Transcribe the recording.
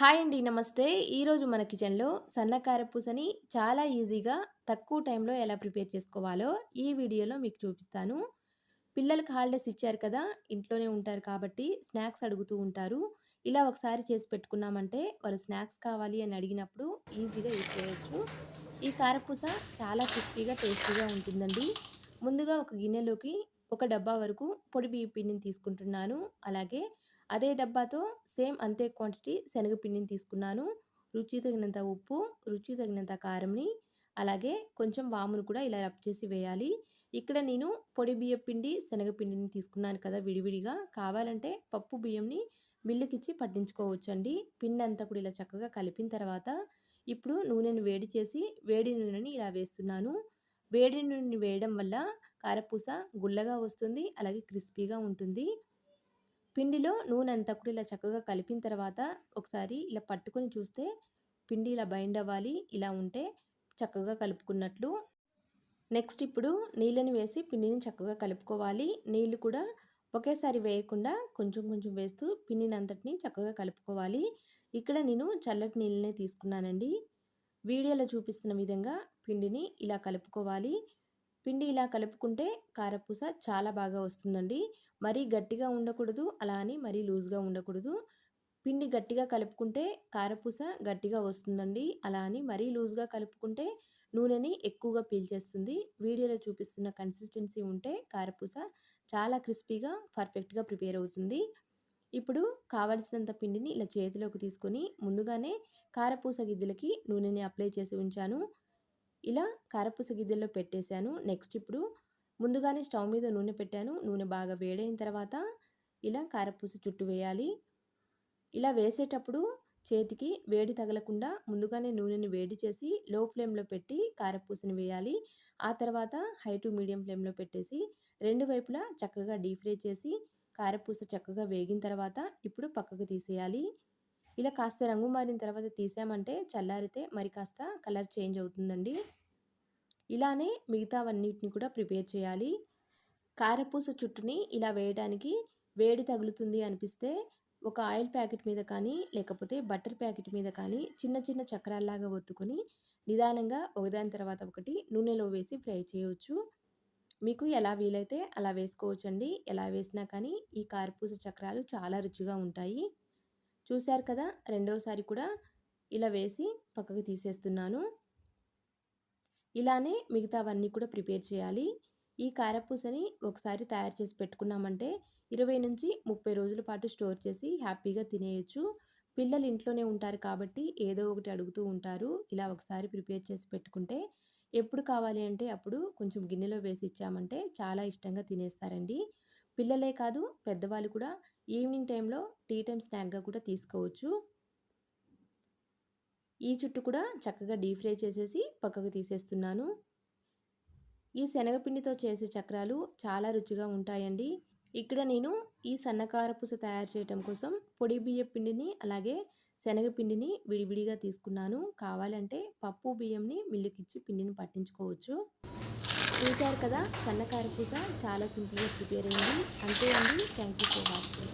Hi అండి నమస్తే. ఈరోజు మన కిచెన్లో సన్నకార పూసని చాలా ఈజీగా తక్కువ టైంలో ఎలా ప్రిపేర్ చేసుకోవాలో ఈ వీడియోలో మీకు చూపిస్తాను. పిల్లలకు హాలిడేస్ ఇచ్చారు కదా ఇంట్లోనే ఉంటారు కాబట్టి స్నాక్స్ అడుగుతూ ఉంటారు. ఇలా ఒకసారి చేసి పెట్టుకున్నామంటే వాళ్ళు స్నాక్స్ కావాలి అని అడిగినప్పుడు ఈజీగా యూజ్ చేయొచ్చు. ఈ కారపూస చాలా క్రిస్పీగా టేస్టీగా ఉంటుందండి. ముందుగా ఒక గిన్నెలోకి ఒక డబ్బా వరకు పొడి బియ్య పిండిని తీసుకుంటున్నాను. అలాగే అదే డబ్బాతో సేమ్ అంతే క్వాంటిటీ శనగపిండిని తీసుకున్నాను. రుచి తగినంత ఉప్పు రుచి తగినంత కారంని అలాగే కొంచెం వామును కూడా ఇలా రబ్ చేసి వేయాలి. ఇక్కడ నేను పొడి బియ్యం పిండి శనగపిండిని తీసుకున్నాను కదా విడివిడిగా. కావాలంటే పప్పు బియ్యంని మిల్లుకిచ్చి పట్టించుకోవచ్చండి. పిండి అంతా కూడా ఇలా చక్కగా కలిపిన తర్వాత ఇప్పుడు నూనెను వేడి చేసి వేడి నూనెని ఇలా వేస్తున్నాను. వేడి నూనెని వేయడం వల్ల కారపూస గుల్లగా వస్తుంది అలాగే క్రిస్పీగా ఉంటుంది. పిండిలో నూనె అంతా కూడా ఇలా చక్కగా కలిపిన తర్వాత ఒకసారి ఇలా పట్టుకొని చూస్తే పిండి ఇలా బైండ్ అవ్వాలి ఇలా ఉంటే చక్కగా కలుపుకున్నట్లు. నెక్స్ట్ ఇప్పుడు నీళ్ళని వేసి పిండిని చక్కగా కలుపుకోవాలి. నీళ్ళు కూడా ఒకేసారి వేయకుండా కొంచెం కొంచెం వేస్తూ పిండిని అంతటిని చక్కగా కలుపుకోవాలి. ఇక్కడ నేను చల్లటి నీళ్ళనే తీసుకున్నానండి. వీడియోలో చూపిస్తున్న విధంగా పిండిని ఇలా కలుపుకోవాలి. పిండి ఇలా కలుపుకుంటే కారపూస చాలా బాగా వస్తుందండి. మరీ గట్టిగా ఉండకూడదు అలా అని మరీ లూజ్గా ఉండకూడదు. పిండి గట్టిగా కలుపుకుంటే కారపూస గట్టిగా వస్తుందండి. అలా అని మరీ లూజ్గా కలుపుకుంటే నూనెని ఎక్కువగా పీల్చేస్తుంది. వీడియోలో చూపిస్తున్న కన్సిస్టెన్సీ ఉంటే కారపూస చాలా క్రిస్పీగా పర్ఫెక్ట్గా ప్రిపేర్ అవుతుంది. ఇప్పుడు కావలసినంత పిండిని ఇలా చేతిలోకి తీసుకొని ముందుగానే కారపూస గిద్దెలకి నూనెని అప్లై చేసి ఉంచాను. ఇలా కారపూస గిద్దెల్లో పెట్టేశాను. నెక్స్ట్ ఇప్పుడు ముందుగానే స్టవ్ మీద నూనె పెట్టాను. నూనె బాగా వేడైన తర్వాత ఇలా కారపూస చుట్టూ వేయాలి. ఇలా వేసేటప్పుడు చేతికి వేడి తగలకుండా ముందుగానే నూనెని వేడి చేసి లో ఫ్లేమ్లో పెట్టి కారపూసని వేయాలి. ఆ తర్వాత హై టు మీడియం ఫ్లేమ్లో పెట్టేసి రెండు వైపులా చక్కగా డీప్ ఫ్రై చేసి కారపూస చక్కగా వేగిన తర్వాత ఇప్పుడు పక్కకు తీసేయాలి. ఇలా కాస్త రంగు మారిన తర్వాత తీసామంటే చల్లారితే మరి కాస్త కలర్ చేంజ్ అవుతుందండి. ఇలానే మిగతావన్నిటిని కూడా ప్రిపేర్ చేయాలి. కారపూస చుట్టుని ఇలా వేయడానికి వేడి తగులుతుంది అనిపిస్తే ఒక ఆయిల్ ప్యాకెట్ మీద కానీ లేకపోతే బటర్ ప్యాకెట్ మీద కానీ చిన్న చిన్న చక్రాల్లాగా ఒత్తుకొని నిదానంగా ఒకదాని తర్వాత ఒకటి నూనెలో వేసి ఫ్రై చేయవచ్చు మీకు ఎలా వీలైతే అలా వేసుకోవచ్చండి ఎలా వేసినా కానీ ఈ కారపూస చక్రాలు చాలా రుచిగా ఉంటాయి. చూశారు కదా? రెండవసారి కూడా ఇలా వేసి పక్కకు తీసేస్తున్నాను. ఇలానే మిగతావన్నీ కూడా ప్రిపేర్ చేయాలి. ఈ కారపూసని ఒకసారి తయారు చేసి పెట్టుకున్నామంటే ఇరవై నుంచి ముప్పై రోజుల పాటు స్టోర్ చేసి హ్యాపీగా తినేయచ్చు. పిల్లలు ఇంట్లోనే ఉంటారు కాబట్టి ఏదో ఒకటి అడుగుతూ ఉంటారు. ఇలా ఒకసారి ప్రిపేర్ చేసి పెట్టుకుంటే ఎప్పుడు కావాలి అంటే అప్పుడు కొంచెం గిన్నెలో వేసి ఇచ్చామంటే చాలా ఇష్టంగా తినేస్తారండి. పిల్లలే కాదు పెద్దవాళ్ళు కూడా ఈవినింగ్ టైంలో టీ టైం స్నాక్గా కూడా తీసుకోవచ్చు. ఈ చుట్టు కూడా చక్కగా డీప్ ఫ్రై చేసేసి పక్కకు తీసేస్తున్నాను. ఈ శనగపిండితో చేసే చక్రాలు చాలా రుచిగా ఉంటాయండి. ఇక్కడ నేను ఈ సన్నకారపూస తయారు చేయటం కోసం పొడి బియ్య పిండిని అలాగే శనగపిండిని విడివిడిగా తీసుకున్నాను. కావాలంటే పప్పు బియ్యంని మిల్లుకిచ్చి పిండిని పట్టించుకోవచ్చు. చూశారు కదా సన్నకారపూస చాలా సింపుల్గా ప్రిపేర్ అయింది. అంతే అండి. Thank you for watching